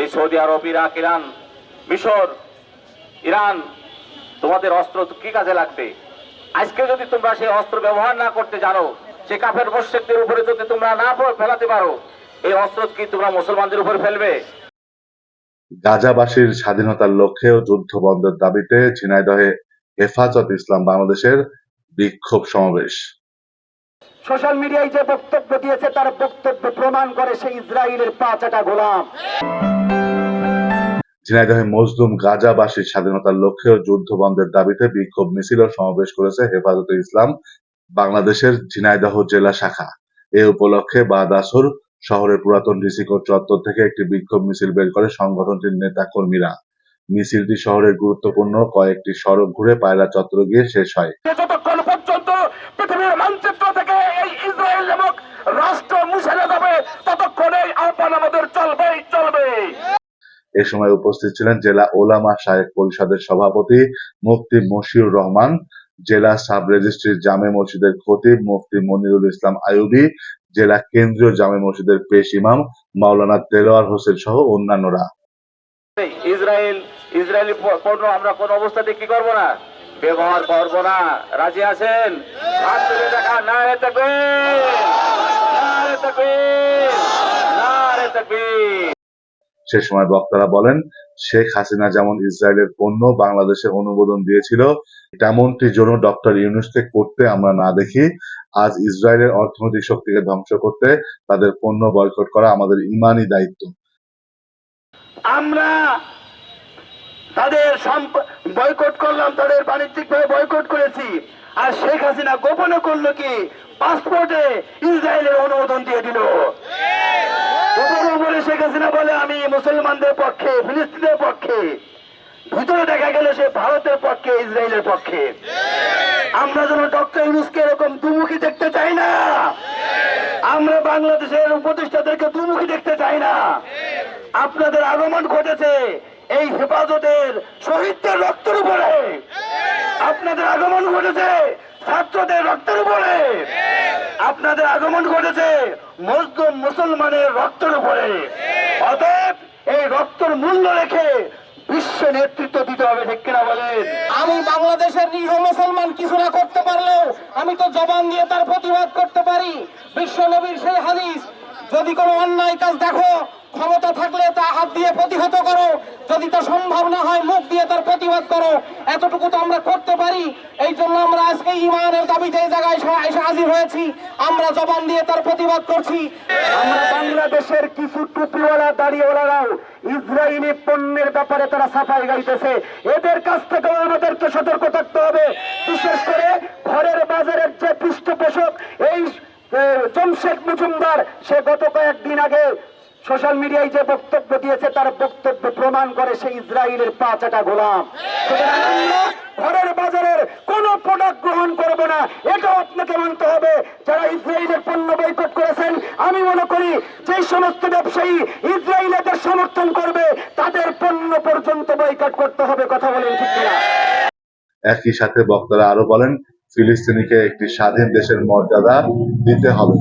এই Saudi Arab Iraq Iran মিশর Iran তোমাদের অস্ত্র কি কাজে লাগবে? আজকে যদি তোমরা সেই অস্ত্র ব্যবহার না করতে জানো সে কাফের মোশেকদের উপরে যদি তোমরা না ফেলাতে পারো এই অস্ত্র কি তোমরা মুসলমানদের উপরে ফেলবে? গাজাবাসীর স্বাধীনতার লক্ষ্যে ও যুদ্ধ বন্ধের দাবিতে ঝিনাইদহে হেফাজত ইসলাম বাংলাদেশের বিক্ষোভ সমাবেশ। সোশ্যাল মিডিয়ায় যে বক্তব্য দিয়েছে তার বক্তব্য প্রমাণ করে সেই ইসরায়েলের পাঁচাটা গোলাম। ঝিনাইদহে মজলুম গাজাবাসীর স্বাধীনতার লক্ষ্যে যুদ্ধ বন্ধের দাবিতে বিক্ষোভ মিছিল ও সমাবেশ করেছে হেফাজতে ইসলাম বাংলাদেশের ঝিনাইদহ জেলা শাখা। এ উপলক্ষে বাদাসুর শহরের পুরাতন ডিসি কোর্ট চত্বর থেকে একটি বিক্ষোভ মিছিল বের করে সংগঠনটির নেতা কর্মীরা মিছিলটি শহরের গুরুত্বপূর্ণ কয়েকটি সড়ক ঘুরে পায়রা চত্বরে গিয়ে শেষ হয়। যতক্ষণ পর্যন্ত পৃথিবীর মানচিত্র থেকে এই ইসরায়েল নামক রাষ্ট্র মুছে যাবে ততক্ষণ আহ্বান আমাদের চলবেই চলবে এ সময় উপস্থিত ছিলেন জেলা ওলামা শায়েখ পরিষদের সভাপতি মুফতি মশিউর রহমান, জেলা সাব রেজিস্ট্রির জামে মসজিদের খতিব মুফতি মনিরুল ইসলাম আইয়ুবী, জেলা কেন্দ্রীয় জামে মসজিদের পেশ ইমাম মাওলানা দেলোয়ার হোসেন সহ অন্যান্যরা। ইসরায়েল, ইসরায়েলি পণ্য আমরা কোন অবস্থাতে কি করব না? ব্যবহার করব না। রাজি আছেন? সে সময় বক্তারা বলেন, শেখ হাসিনা যেমন ইসরায়েলের পণ্য বাংলাদেশে অনুমোদন দিয়েছিল, তেমনটি যেন ডক্টর ইউনুসকে করতে আমরা না দেখি। আজ ইসরায়েলের অর্থনৈতিক শক্তিকে ধ্বংস করতে তাদের পণ্য বয়কট করা আমাদের ইমানই দায়িত্ব। আমরা তাদের বয়কট করলাম, তাদের বাণিজ্যিক ভাবে বয়কট করেছি। আর শেখ হাসিনা গোপনে করল কি? পাসপোর্টে ইসরায়েলের অনুমোদন দিয়ে দিল। শেখ হাসিনা বলে, আমি মুসলমানদের পক্ষে ফিলিস্তিনের পক্ষে। ভিতরে দেখা গেল সে ভারতের পক্ষে, ইসরায়েলের পক্ষে। আমরা যেন ডক্টর ইউনুসকে এরকম দুমুখী দেখতে চাই না। আমরা বাংলাদেশের উপদেষ্টাদেরকে দুমুখী দেখতে চাই না। আপনাদের আগমন ঘটেছে এই হেফাজতের শহীদদের রক্তের উপরে। আপনাদের আগমন ঘটেছে ছাত্রদের রক্তের উপরে। আপনাদের আগমন ঘটেছে মজদুম মুসলমানের রক্তের উপরে। অতএব এই রক্তের মূল্য রেখে বিশ্ব নেতৃত্ব দিতে হবে, ঠিক কিনা বলেন? আমি বাংলাদেশের নিরীহ মুসলমান কিছু না করতে পারলেও আমি তো জবান দিয়ে তার প্রতিবাদ করতে পারি। বিশ্ব নবীর সেই হাদিস, যদি কোনো অন্যায় কাজ দেখো ক্ষমতা থাকলে তা হাত দিয়ে প্রতিহত করো। যদি তা সম্ভব না হয়, মুখ দিয়ে তার প্রতিবাদ করো। এতটুকু তো আমরা করতে পারি। এই জন্য আমরা আজকে ইমানের দাবিতে এই জায়গায় এসে- হাজির হয়েছি, আমরা জবান দিয়ে তার প্রতিবাদ করছি। আমরা বাংলাদেশের কিছু টুপিওয়ালা, দাড়িওয়ালারাও ইসরায়েলি পণ্যের ব্যাপারে তারা সাফাই গাইতেছে। এদের কাছ থেকেও আমাদেরকে সতর্ক থাকতে হবে। বিশেষ করে ঘরের বাজারের যে পৃষ্ঠপোষক, এই জমশেদ মজুমদার, সে গত কয়েকদিন আগে সোশ্যাল মিডিয়ায় যে বক্তব্য দিয়েছে, তার বক্তব্য প্রমাণ করে সেই ইসরায়েলের পাঁচাটা গোলাম। ঘরের বাজারের কোন প্রোডাক্ট গ্রহণ করব না, এটাও আপনাকে মানতে হবে। যারা ইসরায়েলের পণ্য বয়কট করেছেন, আমি মনে করি যে সমস্ত ব্যবসায়ী ইসরায়েলের সমর্থন করবে, তাদের পণ্য পর্যন্ত বয়কট করতে হবে, কথা বলেন ঠিক না একই সাথে বক্তারা আরও বলেন, ফিলিস্তিনিকে একটি স্বাধীন দেশের মর্যাদা দিতে হবে।